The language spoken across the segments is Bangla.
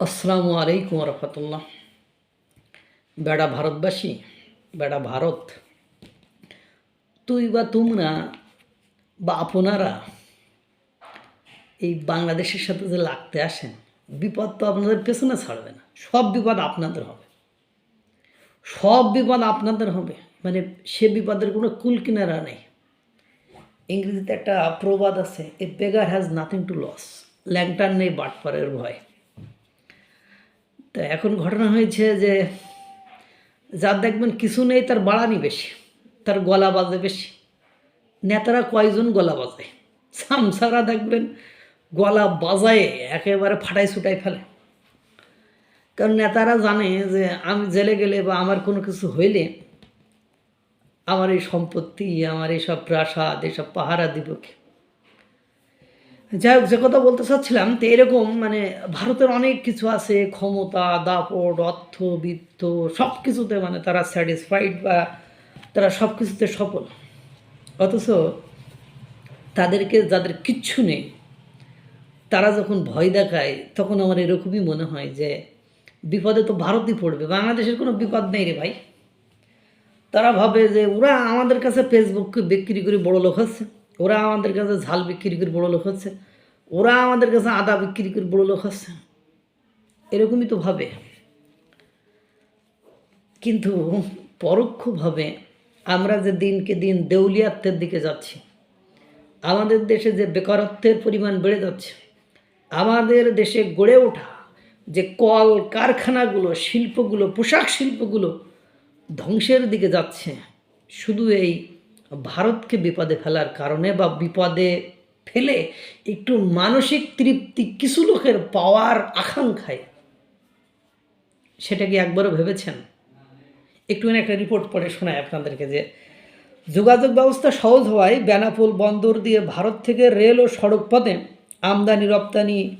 আসসালামু আলাইকুম রহমতুল্লাহ। বেড়া ভারতবাসী, বেড়া ভারত, তুই বা তোমরা বা আপনারা এই বাংলাদেশের সাথে যে লাগতে আসেন, বিপদ তো আপনাদের পেছনে ছাড়বে না। সব বিপদ আপনাদের হবে। সব বিপদ আপনাদের হবে। মানে সে বিপদের কোনো কুল কিনারা নেই। ইংরেজিতে একটা প্রবাদ আছে a beggar has nothing to lose ল্যাংটার নেই বাটপারের ভয়। তো এখন ঘটনা হয়েছে যে যার দেখবেন কিছু নেই, তার বাড়ানি বেশি, তার গলা বাজে বেশি। নেতারা কয়জন গলা বাজায় সামসারা দেখবেন গলা বাজায় একেবারে ফাটাই ছুটাই ফেলে। কারণ নেতারা জানে যে আমি জেলে গেলে বা আমার কোনো কিছু হইলে আমার এই সম্পত্তি, আমার এইসব প্রাসাদ এসব পাহারা দিব কে? যাই হোক, যে কথা বলতে চাচ্ছিলাম, তো এরকম মানে ভারতের অনেক কিছু আছে, ক্ষমতা, দাপট, অর্থ, বিত্ত সব কিছুতে মানে তারা স্যাটিসফাইড বা তারা সব কিছুতে সফল। অথচ তাদেরকে যাদের কিচ্ছু নেই, তারা যখন ভয় দেখায়, তখন আমার এরকমই মনে হয় যে বিপদে তো ভারতই পড়বে, বাংলাদেশের কোনো বিপদ নেই রে ভাই। তারা ভাবে যে ওরা আমাদের কাছে ফেসবুককে বিক্রি করে বড় লোক হচ্ছে। ওরা আমাদের কাছে ঝাল বিক্রি করে বড় লোক হচ্ছে। ওরা আমাদের কাছে আদা বিক্রি করে বড় লোক হচ্ছে। এরকমই তো ভাবে। কিন্তু পরোক্ষভাবে আমরা যে দিনকে দিন দেউলিয়াত্বের দিকে যাচ্ছি, আমাদের দেশে যে বেকারত্বের পরিমাণ বেড়ে যাচ্ছে, আমাদের দেশে গড়ে ওঠা যে কল কারখানাগুলো, শিল্পগুলো, পোশাক শিল্পগুলো ধ্বংসের দিকে যাচ্ছে। শুধু এই ভারতকে বিপদে ফেলার কারণে বা বিপদে ফেলে একটু মানসিক তৃপ্তি কিছু লোকের পাওয়ার আকাঙ্ক্ষায়। সেটা কি একবারও ভেবেছেন? একটুখানি একটা রিপোর্ট পড়ে শোনায় আপনাদেরকে যে, যোগাযোগ ব্যবস্থা সহজ হওয়ায় বেনাপোল বন্দর দিয়ে ভারত থেকে রেল ও সড়ক পথে আমদানি, রপ্তানি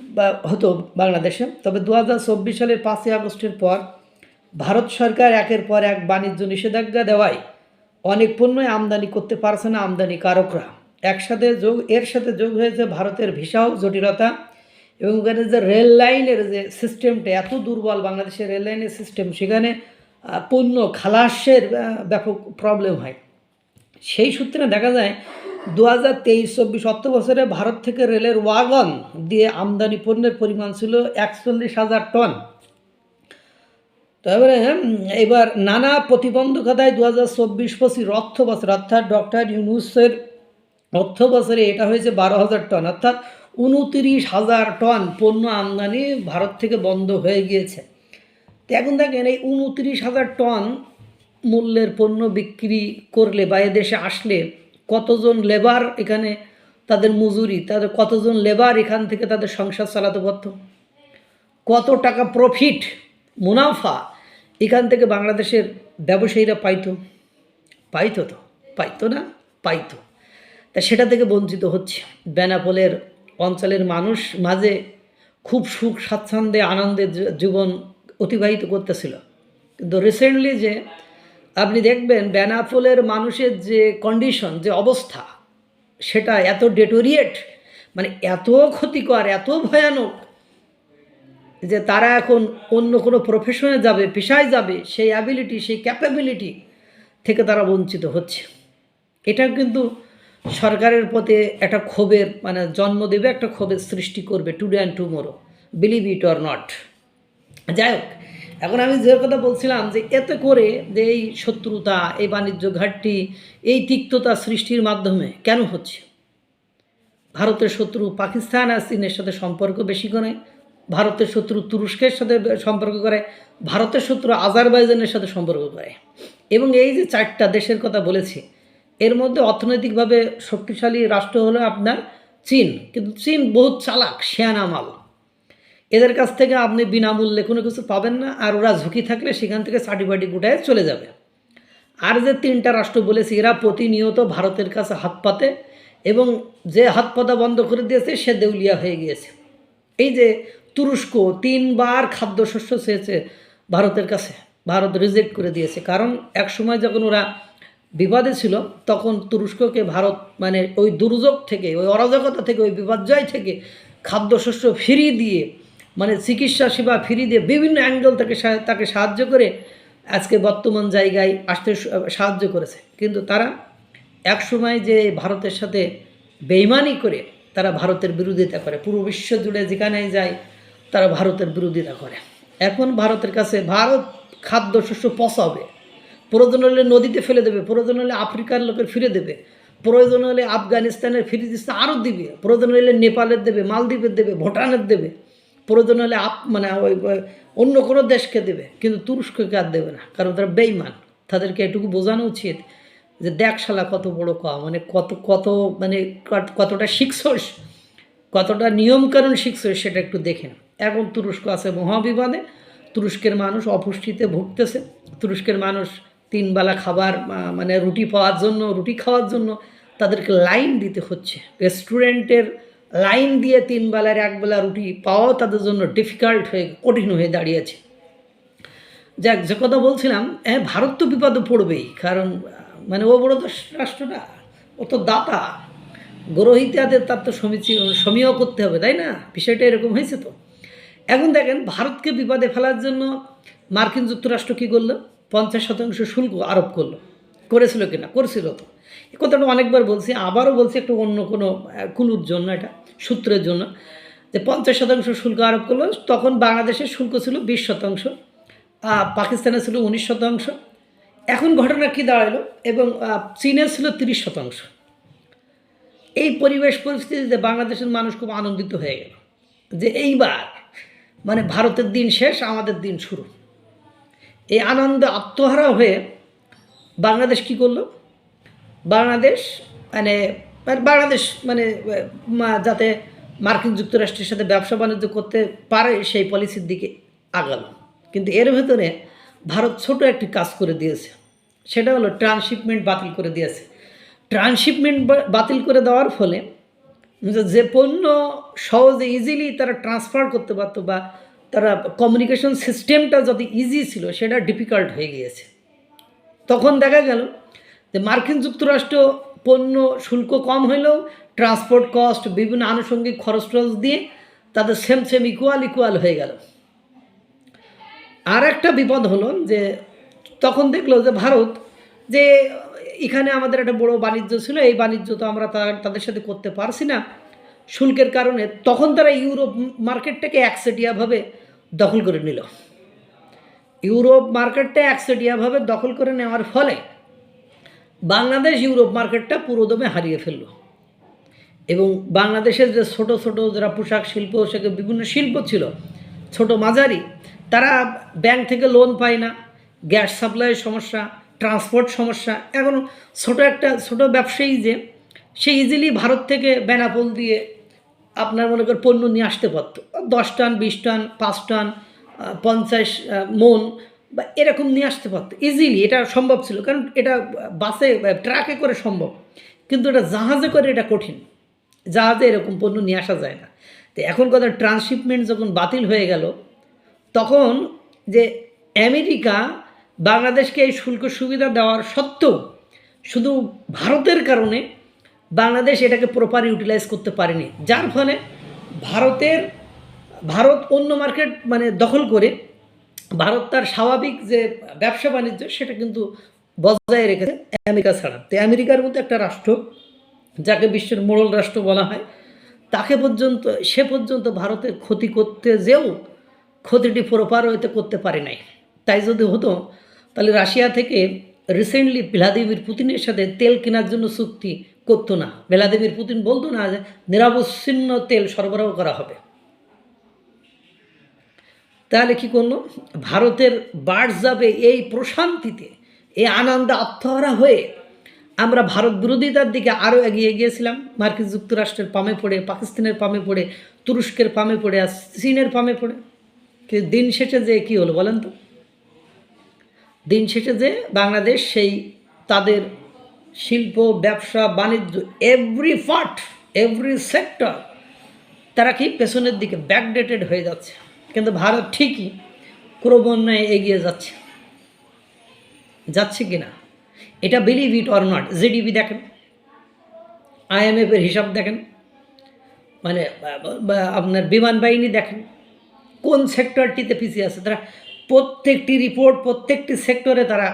বা হতো বাংলাদেশে। তবে দু হাজার চব্বিশ সালের পাঁচই আগস্টের পর ভারত সরকার একের পর এক বাণিজ্য নিষেধাজ্ঞা দেওয়ায় অনেক পণ্যই আমদানি করতে পারছে না আমদানিকারকরা একসাথে যোগ, এর সাথে যোগ হয়েছে ভারতের ভিসাও জটিলতা এবং ওখানে যে রেল লাইনের যে সিস্টেমটা, এত দুর্বল বাংলাদেশের রেল লাইনের সিস্টেম, সেখানে পণ্য খালাসের ব্যাপক প্রবলেম হয়। সেই সূত্রে দেখা যায় দু হাজার তেইশ, চব্বিশ অর্থ বছরে ভারত থেকে রেলের ওয়াগন দিয়ে আমদানি পণ্যের পরিমাণ ছিল একচল্লিশ হাজার টন। তারপরে এবার নানা প্রতিবন্ধকতায় দু হাজার চব্বিশ পঁচিশ অর্থ বছর অর্থাৎ ডক্টর ইউনুসের অর্থ বছরে এটা হয়েছে বারো হাজার টন, অর্থাৎ উনতিরিশ হাজার টন পণ্য আমদানি ভারত থেকে বন্ধ হয়ে গিয়েছে। এখন দেখেন, এই উনতিরিশ হাজার টন মূল্যের পণ্য বিক্রি করলে বা এদেশে আসলে কতজন লেবার এখানে তাদের মজুরি, তাদের কতজন লেবার এখান থেকে তাদের সংসার চালাতে পারত? কত টাকা প্রফিট মুনাফা এখান থেকে বাংলাদেশের ব্যবসায়ীরা পাইতো। পাইতো তো? পাইতো না? পাইতো। তা সেটা থেকে বঞ্চিত হচ্ছে। বেনাপোলের অঞ্চলের মানুষ মাঝে খুব সুখ স্বাচ্ছন্দ্যে আনন্দে জীবন অতিবাহিত করতেছিল। কিন্তু রিসেন্টলি যে আপনি দেখবেন বেনাপোলের মানুষের যে কন্ডিশন যে অবস্থা, সেটা এত ডেটোরিয়েট মানে এত ক্ষতিকর, এত ভয়ানক যে তারা এখন অন্য কোনো প্রফেশনে যাবে, পেশায় যাবে, সেই অ্যাবিলিটি সেই ক্যাপাবিলিটি থেকে তারা বঞ্চিত হচ্ছে। এটা কিন্তু সরকারের পথে একটা ক্ষোভের মানে জন্ম দেবে একটা ক্ষোভের সৃষ্টি করবে today and tomorrow believe it or not যাই হোক, এখন আমি যে কথা বলছিলাম যে এতে করে যে এই শত্রুতা, এই বাণিজ্য ঘাটতি, এই তিক্ততা সৃষ্টির মাধ্যমে কেন হচ্ছে? ভারতের শত্রু পাকিস্তান আর চীনের সাথে সম্পর্ক বেশি করে ভারতের শত্রু তুরস্কের সাথে সম্পর্ক করে, ভারতের শত্রু আজারবাইজানের সাথে সম্পর্ক করে। এবং এই যে চারটা দেশের কথা বলেছি, এর মধ্যে অর্থনৈতিকভাবে শক্তিশালী রাষ্ট্র হলো আপনার চীন। কিন্তু চীন বহুত চালাক শেয়ানা মাল এদের কাছ থেকে আপনি বিনামূল্যে কোনো কিছু পাবেন না, আর ওরা ঝুঁকি থাকলে সেখান থেকে সার্টিফাইড গুটায় চলে যাবে। আর যে তিনটা রাষ্ট্র বলেছি, এরা প্রতিনিয়ত ভারতের কাছে হাত পাতে, এবং যে হাত পাতা বন্ধ করে দিয়েছে, সে দেউলিয়া হয়ে গিয়েছে। এই যে তুরস্ক তিনবার খাদ্যশস্য চেয়েছে ভারতের কাছে। ভারত রিজেক্ট করে দিয়েছে। কারণ এক সময় যখন ওরা বিবাদে ছিল, তখন তুরস্ককে ভারত মানে ওই দুর্যোগ থেকে, ওই অরাজকতা থেকে, ওই বিপর্যয় থেকে খাদ্যশস্য ফিরিয়ে দিয়ে মানে চিকিৎসা সেবা ফ্রি দিয়ে বিভিন্ন অ্যাঙ্গেল সা- তাকে সাহায্য করে আজকে বর্তমান জায়গায় আসতে সাহায্য করেছে। কিন্তু তারা এক সময় যে ভারতের সাথে বেইমানি করে, তারা ভারতের বিরোধিতা করে। পুরো বিশ্ব জুড়ে যেখানে যায় তারা ভারতের বিরোধিতা করে। এখন ভারতের কাছে ভারত খাদ্যশস্য পচাবে। প্রয়োজন হলে নদীতে ফেলে দেবে, প্রয়োজন হলে আফ্রিকার লোকের ফিরে দেবে। প্রয়োজন হলে আফগানিস্তানের ফিরে দিচ্ছে আরও দিবে। প্রয়োজন হলে নেপালের দেবে, মালদ্বীপের দেবে, ভুটানের দেবে। প্রয়োজন হলে আপ মানে ওই অন্য কোনো দেশকে দেবে, কিন্তু তুরস্ককে আর দেবে না, কারণ তারা বেইমান তাদেরকে এটুকু বোঝানো উচিত যে দেখ শালা কত বড় ক মানে কত কত মানে কত- কতটা শিখছস, কতটা নিয়মকানুন শিখছস সেটা একটু দেখেন এখন তুরস্ক আছে মহাবিবাদে তুরস্কের মানুষ অপুষ্টিতে ভুগতেছে। তুরস্কের মানুষ তিনবেলা খাবার মানে রুটি পাওয়ার জন্য, রুটি খাওয়ার জন্য তাদেরকে লাইন দিতে হচ্ছে। রেস্টুরেন্টের লাইন দিয়ে তিন বেলার এক বেলা রুটি পাওয়াও তাদের জন্য ডিফিকাল্ট হয়ে, কঠিন হয়ে দাঁড়িয়েছে। যাক, যে কথা বলছিলাম হ্যাঁ ভারত তো বিপদে পড়বেই, কারণ মানে ও বড় তো রাষ্ট্র ও তো দাতা। গ্রহিতাদের তার তো সমীচী, সমীহ করতে হবে, তাই না? বিষয়টা এরকম হয়েছে তো? এখন দেখেন ভারতকে বিপদে ফেলার জন্য মার্কিন যুক্তরাষ্ট্র কী করল? পঞ্চাশ শতাংশ শুল্ক আরোপ করল। করেছিল কিনা? করেছিল তো। এ কথাটা অনেকবার বলছি, আবারও বলছি একটু অন্য কোনো কুলুর জন্য এটা, সূত্রের জন্য, যে পঞ্চাশ শতাংশ শুল্ক আরোপ করল, তখন বাংলাদেশের শুল্ক ছিল বিশ শতাংশ পাকিস্তানে ছিল উনিশ শতাংশ। এখন ঘটনা কী দাঁড়াল? এবং চীনের ছিল তিরিশ শতাংশ। এই পরিবেশ পরিস্থিতিতে বাংলাদেশের মানুষ খুব আনন্দিত হয়ে গেল, যে এইবার মানে ভারতের দিন শেষ, আমাদের দিন শুরু। এই আনন্দে আত্মহারা হয়ে বাংলাদেশ কি করল? বাংলাদেশ মানে মানে বাংলাদেশ মানে যাতে মার্কিন যুক্তরাষ্ট্রের সাথে ব্যবসা বাণিজ্য করতে পারে সেই পলিসির দিকে আগালো। কিন্তু এর ভেতরে ভারত ছোট একটি কাজ করে দিয়েছে। সেটা হলো ট্রান্সশিপমেন্ট বাতিল করে দিয়েছে। ট্রান্সশিপমেন্ট বাতিল করে দেওয়ার ফলে যে- পণ্য সহজে ইজিলি তারা ট্রান্সফার করতে পারতো বা তারা কমিউনিকেশন সিস্টেমটা যত ইজি ছিল, সেটা ডিফিকাল্ট হয়ে গিয়েছে। তখন দেখা গেল যে মার্কিন যুক্তরাষ্ট্র পণ্য শুল্ক কম হলেও ট্রান্সপোর্ট কস্ট বিভিন্ন আনুষঙ্গিক খরচ টরচ দিয়ে তাদের সেম সেম ইকুয়াল ইকুয়াল হয়ে গেল। আর একটা বিপদ হলো যে তখন দেখল যে ভারত যে এখানে আমাদের একটা বড় বাণিজ্য ছিল, এই বাণিজ্য তো আমরা তাদের সাথে করতে পারছি না। শুল্কের কারণে তখন তারা ইউরোপ মার্কেটটাকে একচেটিয়াভাবে দখল করে নিল। ইউরোপ মার্কেটটা একচেটিয়াভাবে দখল করে নেওয়ার ফলে বাংলাদেশ ইউরোপ মার্কেটটা পুরোদমে হারিয়ে ফেলল। এবং বাংলাদেশের যে ছোট ছোট যারা পোশাক শিল্প, সেখানে বিভিন্ন শিল্প ছিল, ছোট মাঝারি, তারা ব্যাংক থেকে লোন পায় না, গ্যাস সাপ্লাইয়ের সমস্যা ট্রান্সপোর্ট সমস্যা এখন ছোট একটা, ছোট ব্যবসায়ী যে, সে ইজিলি ভারত থেকে বেনাপোল দিয়ে আপনার মনে করেন পণ্য নিয়ে আসতে পারতো। দশ টন, বিশ টন, পাঁচ টন পঞ্চাশ মন বা এরকম নিয়ে আসতে পারতো। ইজিলি এটা সম্ভব ছিল, কারণ এটা বাসে, ট্রাকে করে সম্ভব। কিন্তু এটা জাহাজে করে এটা কঠিন। জাহাজে এরকম পণ্য নিয়ে আসা যায় না। তো এখন কথা ট্রান্সশিপমেন্ট যখন বাতিল হয়ে গেল, তখন যে আমেরিকা বাংলাদেশকে এই শুল্ক সুবিধা দেওয়ার সত্ত্বেও শুধু ভারতের কারণে বাংলাদেশ এটাকে প্রপার ইউটিলাইজ করতে পারেনি। যার ফলে ভারতের, ভারত অন্য মার্কেট মানে দখল করে ভারত তার স্বাভাবিক যে ব্যবসা বাণিজ্য সেটা কিন্তু বজায় রেখেছে আমেরিকা ছাড়া। তো আমেরিকার মতো একটা রাষ্ট্র, যাকে বিশ্বের মোড়ল রাষ্ট্র বলা হয়, তাকে পর্যন্ত, সে পর্যন্ত ভারতের ক্ষতি করতে যেও ক্ষতিটি প্রপার হইতে করতে পারে নাই। তাই যদি হতো তাহলে রাশিয়া থেকে রিসেন্টলি ভ্লাদিমির পুতিনের সাথে তেল কেনার জন্য চুক্তি করতো না। ভ্লাদিমির পুতিন বলতো না যে, নিরাবচ্ছিন্ন তেল সরবরাহ করা হবে। তাহলে কি করল? ভারতের বার্ড যাবে এই প্রশান্তিতে, এই আনন্দে আত্মহারা হয়ে আমরা ভারত বিরোধিতার দিকে আরও এগিয়ে গিয়েছিলাম। মার্কিন যুক্তরাষ্ট্রের পামে পড়ে, পাকিস্তানের পামে পড়ে, তুরস্কের পামে পড়ে আর চীনের পামে পড়ে। দিন শেষে যে কী হলো বলেন তো? দিন শেষে যে বাংলাদেশ সেই তাদের শিল্প, ব্যবসা, বাণিজ্য এভরি পার্ট এভরি সেক্টর তারা কি পেছনের দিকে ব্যাকডেটেড হয়ে যাচ্ছে। কিন্তু ভারত ঠিকই ক্রমান্বয়ে এগিয়ে যাচ্ছে। যাচ্ছে কি না এটা believe it or not GDP দেখেন আইএমএফের হিসাব দেখেন মানে আপনার বিমান বাহিনী দেখেন, কোন সেক্টরটিতে পিছিয়ে আছে? তারা প্রত্যেকটি রিপোর্ট প্রত্যেকটি সেক্টরে তারা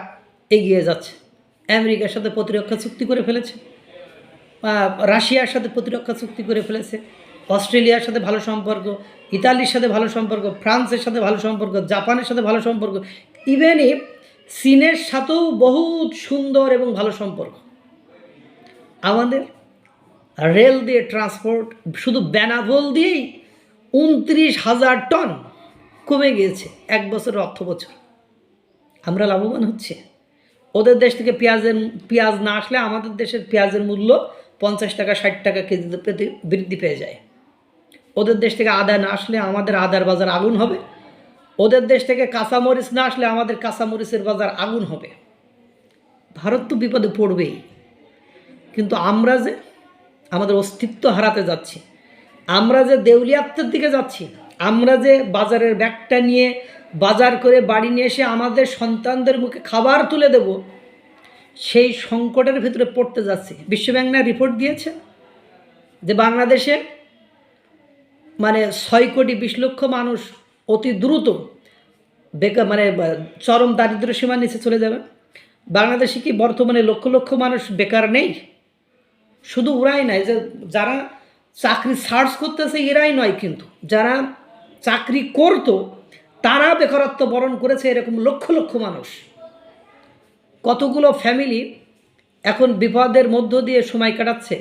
এগিয়ে যাচ্ছে। আমেরিকার সাথে প্রতিরক্ষা চুক্তি করে ফেলেছে রাশিয়ার সাথে প্রতিরক্ষা চুক্তি করে ফেলেছে, অস্ট্রেলিয়ার সাথে ভালো সম্পর্ক, ইতালির সাথে ভালো সম্পর্ক, ফ্রান্সের সাথে ভালো সম্পর্ক, জাপানের সাথে ভালো সম্পর্ক ইভেন চীনের সাথেও বহুত সুন্দর এবং ভালো সম্পর্ক। আমাদের রেল দিয়ে ট্রান্সপোর্ট শুধু বেনাভোল দিয়েই উনত্রিশ হাজার টন কমে গিয়েছে এক বছরের অর্থ বছর আমরা লাভবান হচ্ছে। ওদের দেশ থেকে পেঁয়াজের, পেঁয়াজ না আসলে আমাদের দেশের পেঁয়াজের মূল্য পঞ্চাশ টাকা, ষাট টাকা কেজিতে প্রতি বৃদ্ধি পেয়ে যায়। ওদের দেশ থেকে আদা না আসলে আমাদের আদার বাজার আগুন হবে। ওদের দেশ থেকে কাঁচামরিচ না আসলে আমাদের কাঁচামরিচের বাজার আগুন হবে। ভারত তো বিপদে পড়বেই। কিন্তু আমরা যে আমাদের অস্তিত্ব হারাতে যাচ্ছি, আমরা যে দেউলিয়াত্বের দিকে যাচ্ছি আমরা যে বাজারের ব্যাগটা নিয়ে বাজার করে বাড়ি নিয়ে এসে আমাদের সন্তানদের মুখে খাবার তুলে দেব, সেই সংকটের ভিতরে পড়তে যাচ্ছি। বিশ্বব্যাংক না রিপোর্ট দিয়েছে যে বাংলাদেশে মানে ছয় কোটি বিশ লক্ষ মানুষ অতি দ্রুত বেকার মানে চরম দারিদ্র সীমার নিচে চলে যাবে। বাংলাদেশে কি বর্তমানে লক্ষ লক্ষ মানুষ বেকার নেই? শুধু ওরাই নয়, যে যারা চাকরি সার্চ করতেছে, এরাই নয় কিন্তু। যারা চাকরি করতো, তারা বেকারত্ব বরণ করেছে এরকম লক্ষ লক্ষ মানুষ। কতগুলো ফ্যামিলি এখন বিপদের মধ্য দিয়ে সময় কাটাচ্ছে,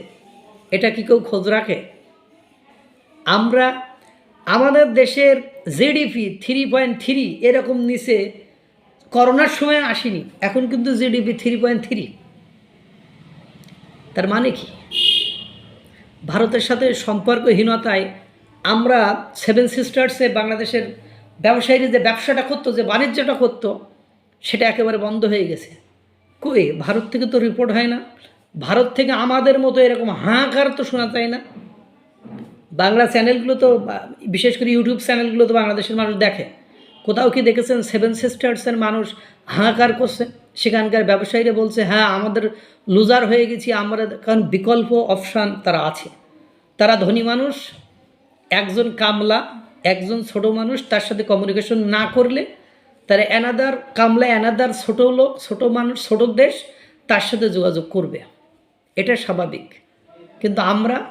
এটা কি কেউ খোঁজ রাখে? আমরা আমাদের দেশের জিডিপি থ্রি পয়েন্ট থ্রি এরকম নিচে করোনার সময় আসেনি, এখন কিন্তু জিডিপি থ্রি পয়েন্ট থ্রি তার মানে কি? ভারতের সাথে সম্পর্কহীনতায় আমরা সেভেন সিস্টার্সে বাংলাদেশের ব্যবসায়ীরা যে ব্যবসাটা করতো, যে বাণিজ্যটা করতো, সেটা একেবারে বন্ধ হয়ে গেছে। কই, ভারত থেকে তো রিপোর্ট হয় না। ভারত থেকে আমাদের মতো এরকম হাহাকার তো শোনা যায় না। বাংলা চ্যানেলগুলো তো, বিশেষ করে ইউটিউব চ্যানেলগুলো তো বাংলাদেশের মানুষ দেখে। কোথাও কি দেখেছেন সেভেন সিস্টার্সের মানুষ হাহাকার করছে? সেখানকার ব্যবসায়ীরা বলছে হ্যাঁ আমাদের লুজার হয়ে গেছি, আমরা কারণ বিকল্প অপশান তারা আছে। তারা ধনী মানুষ একজন কামলা, একজন ছোট মানুষ তার সাথে কমিউনিকেশন না করলে, তারা অ্যানাদার কামলা অ্যানাদার ছোট লোক, ছোট মানুষ, ছোট দেশ তার সাথে যোগাযোগ করবে। এটা স্বাভাবিক। কিন্তু আমরা,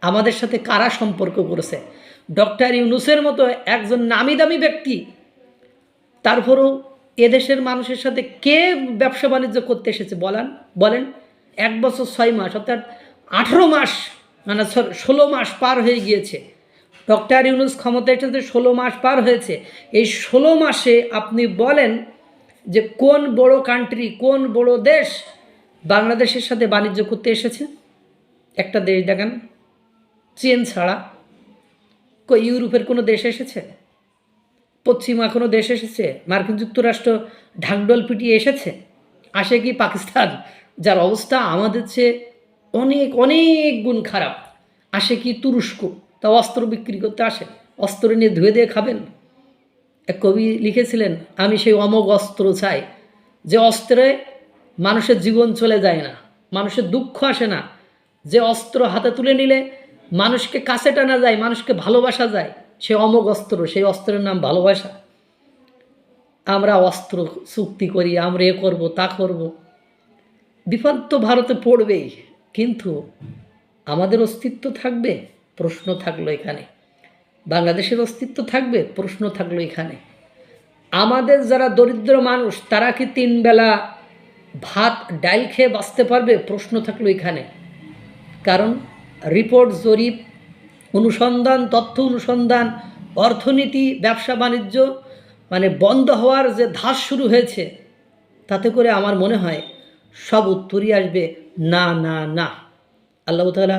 আমাদের সাথে কারা সম্পর্ক করেছে? ডক্টর ইউনুসের মতো একজন নামি দামি ব্যক্তি, তারপরেও এদেশের মানুষের সাথে কে ব্যবসা বাণিজ্য করতে এসেছে বলেন? বলেন, এক বছর ছয় মাস, অর্থাৎ আঠেরো মাস মানে ষোলো মাস পার হয়ে গিয়েছে। ডক্টর ইউনুস ক্ষমতা এসেছে ষোলো মাস পার হয়েছে। এই ষোলো মাসে আপনি বলেন যে কোন বড় কান্ট্রি কোন বড় দেশ বাংলাদেশের সাথে বাণিজ্য করতে এসেছে? একটা দেশ দেখান, চীন ছাড়া ইউরোপের কোনো দেশ এসেছে? পশ্চিমা কোনো দেশ এসেছে? মার্কিন যুক্তরাষ্ট্র ঢাকডোল পিটিয়ে এসেছে? আসে কি পাকিস্তান? যার অবস্থা আমাদের চেয়ে অনেক অনেক গুণ খারাপ। আসে কি তুরস্ক? তা অস্ত্র বিক্রি করতে আসে। অস্ত্র নিয়ে ধুয়ে দিয়ে খাবেন। এক কবি লিখেছিলেন, আমি সেই অমোঘ অস্ত্র চাই, যে অস্ত্রে মানুষের জীবন চলে যায় না, মানুষের দুঃখ আসে না। যে অস্ত্র হাতে তুলে নিলে মানুষকে কাছে টানা যায়, মানুষকে ভালোবাসা যায়, সে অমোঘ অস্ত্র, সেই অস্ত্রের নাম ভালোবাসা। আমরা অস্ত্র চুক্তি করি, আমরা এ করব, তা করব। বিপদ তো ভারতে পড়বেই, কিন্তু আমাদের অস্তিত্ব থাকবে। প্রশ্ন থাকল এখানে। বাংলাদেশের অস্তিত্ব থাকবে, প্রশ্ন থাকল এখানে। আমাদের যারা দরিদ্র মানুষ, তারা কি তিন বেলা ভাত ডাল খেয়ে বাঁচতে পারবে? প্রশ্ন থাকল এখানে। কারণ রিপোর্ট জরিপ, অনুসন্ধান, তথ্য অনুসন্ধান, অর্থনীতি, ব্যবসা, বাণিজ্য মানে বন্ধ হওয়ার যে ধাস শুরু হয়েছে, তাতে করে আমার মনে হয় সব উত্তরই আসবে না না না। আল্লাহ তালা